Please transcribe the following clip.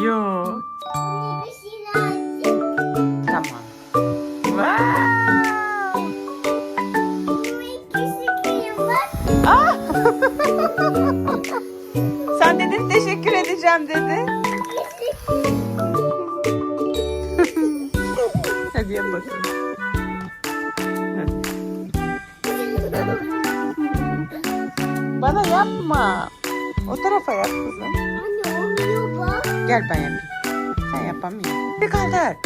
Yo. Tamam. Wow. Ah. Sen dedin teşekkür edeceğim dedi. Hadi yap bakalım. Bana yapma. O tarafa yap kızım. Anne olmuyor bak. Gel ben yapayım. Sen yapamıyorsun. Bir kaldır.